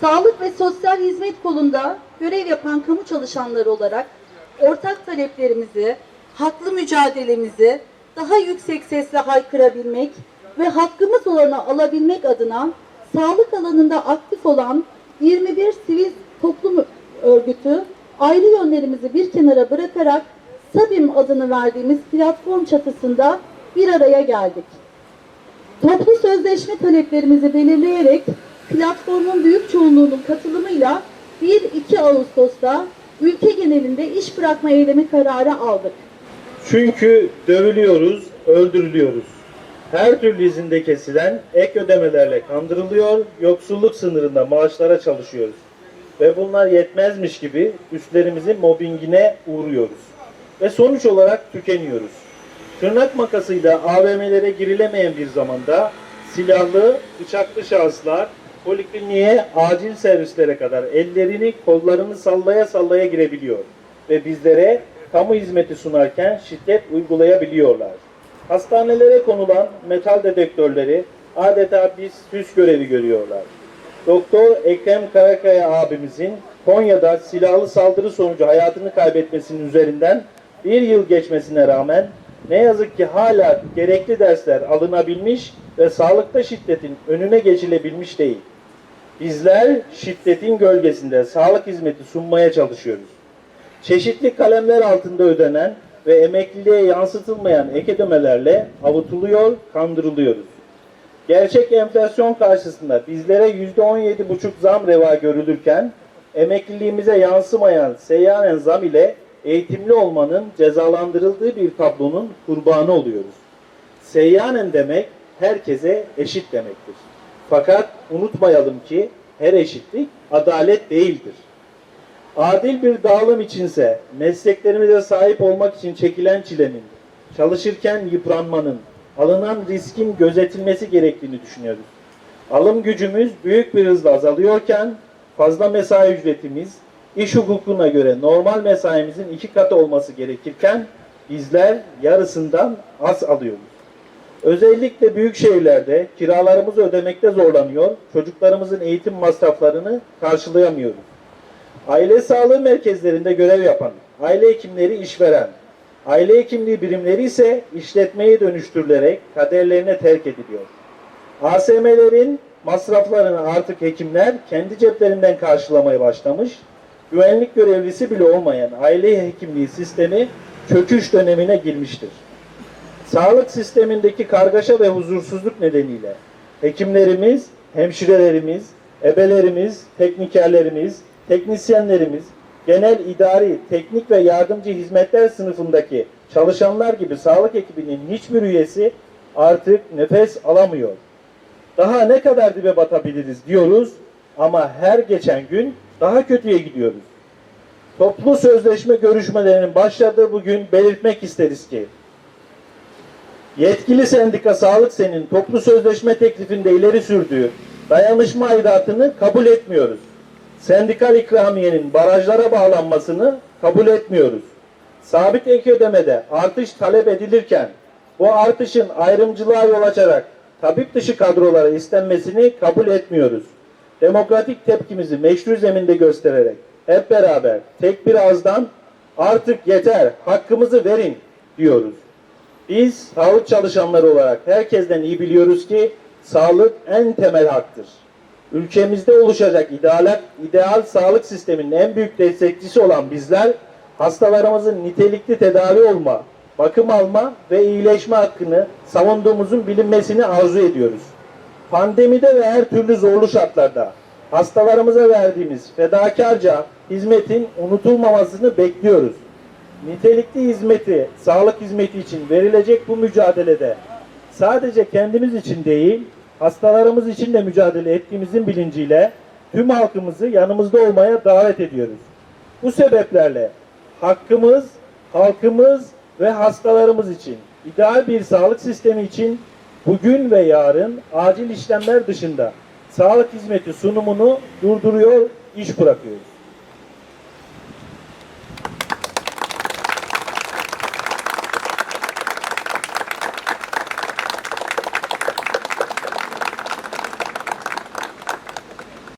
Sağlık ve sosyal hizmet kolunda görev yapan kamu çalışanları olarak ortak taleplerimizi, haklı mücadelemizi daha yüksek sesle haykırabilmek ve hakkımız olanı alabilmek adına sağlık alanında aktif olan 21 sivil toplum örgütü ayrı yönlerimizi bir kenara bırakarak SABİM adını verdiğimiz platform çatısında bir araya geldik. Toplu sözleşme taleplerimizi belirleyerek platformun büyük çoğunluğunun katılımıyla 1-2 Ağustos'ta ülke genelinde iş bırakma eylemi kararı aldık. Çünkü dövülüyoruz, öldürülüyoruz. Her türlü izinde kesilen ek ödemelerle kandırılıyor, yoksulluk sınırında maaşlara çalışıyoruz. Ve bunlar yetmezmiş gibi üstlerimizin mobbingine uğruyoruz. Ve sonuç olarak tükeniyoruz. Tırnak makasıyla AVM'lere girilemeyen bir zamanda silahlı, bıçaklı şahıslar polikliniğe, acil servislere kadar ellerini, kollarını sallaya sallaya girebiliyor. Ve bizlere kamu hizmeti sunarken şiddet uygulayabiliyorlar. Hastanelere konulan metal dedektörleri adeta bir süs görevi görüyorlar. Doktor Ekrem Karakaya abimizin Konya'da silahlı saldırı sonucu hayatını kaybetmesinin üzerinden bir yıl geçmesine rağmen ne yazık ki hala gerekli dersler alınabilmiş ve sağlıkta şiddetin önüne geçilebilmiş değil. Bizler şiddetin gölgesinde sağlık hizmeti sunmaya çalışıyoruz. Çeşitli kalemler altında ödenen ve emekliliğe yansıtılmayan ek ödemelerle avutuluyor, kandırılıyoruz. Gerçek enflasyon karşısında bizlere %17,5 zam reva görülürken emekliliğimize yansımayan seyyanen zam ile eğitimli olmanın cezalandırıldığı bir tablonun kurbanı oluyoruz. Seyyanen demek herkese eşit demektir. Fakat unutmayalım ki her eşitlik adalet değildir. Adil bir dağılım içinse mesleklerimize sahip olmak için çekilen çilenin, çalışırken yıpranmanın, alınan riskin gözetilmesi gerektiğini düşünüyoruz. Alım gücümüz büyük bir hızla azalıyorken fazla mesai ücretimiz iş hukukuna göre normal mesaimizin iki katı olması gerekirken bizler yarısından az alıyoruz. Özellikle büyük şehirlerde kiralarımızı ödemekte zorlanıyor, çocuklarımızın eğitim masraflarını karşılayamıyoruz. Aile sağlığı merkezlerinde görev yapan, aile hekimleri işveren, aile hekimliği birimleri ise işletmeye dönüştürülerek kaderlerine terk ediliyor. ASM'lerin masraflarını artık hekimler kendi ceplerinden karşılamaya başlamış, güvenlik görevlisi bile olmayan aile hekimliği sistemi çöküş dönemine girmiştir. Sağlık sistemindeki kargaşa ve huzursuzluk nedeniyle hekimlerimiz, hemşirelerimiz, ebelerimiz, teknikerlerimiz, teknisyenlerimiz, genel idari, teknik ve yardımcı hizmetler sınıfındaki çalışanlar gibi sağlık ekibinin hiçbir üyesi artık nefes alamıyor. Daha ne kadar dibe batabiliriz diyoruz ama her geçen gün daha kötüye gidiyoruz. Toplu sözleşme görüşmelerinin başladığı bugün belirtmek isteriz ki Yetkili sendika Sağlık Sen'in toplu sözleşme teklifinde ileri sürdüğü dayanışma aidatını kabul etmiyoruz. Sendikal ikramiyenin barajlara bağlanmasını kabul etmiyoruz. Sabit ek ödemede artış talep edilirken bu artışın ayrımcılığa yol açarak tabip dışı kadrolara istenmesini kabul etmiyoruz. Demokratik tepkimizi meşru zeminde göstererek hep beraber tek bir ağızdan artık yeter hakkımızı verin diyoruz. Biz sağlık çalışanları olarak herkesten iyi biliyoruz ki sağlık en temel haktır. Ülkemizde oluşacak ideal, ideal sağlık sisteminin en büyük destekçisi olan bizler hastalarımızın nitelikli tedavi olma, bakım alma ve iyileşme hakkını savunduğumuzun bilinmesini arzu ediyoruz. Pandemide ve her türlü zorlu şartlarda hastalarımıza verdiğimiz fedakarca hizmetin unutulmamasını bekliyoruz nitelikli hizmeti, sağlık hizmeti için verilecek bu mücadelede sadece kendimiz için değil, hastalarımız için de mücadele ettiğimizin bilinciyle tüm halkımızı yanımızda olmaya davet ediyoruz. Bu sebeplerle hakkımız, halkımız ve hastalarımız için, ideal bir sağlık sistemi için bugün ve yarın acil işlemler dışında sağlık hizmeti sunumunu durduruyor, iş bırakıyoruz.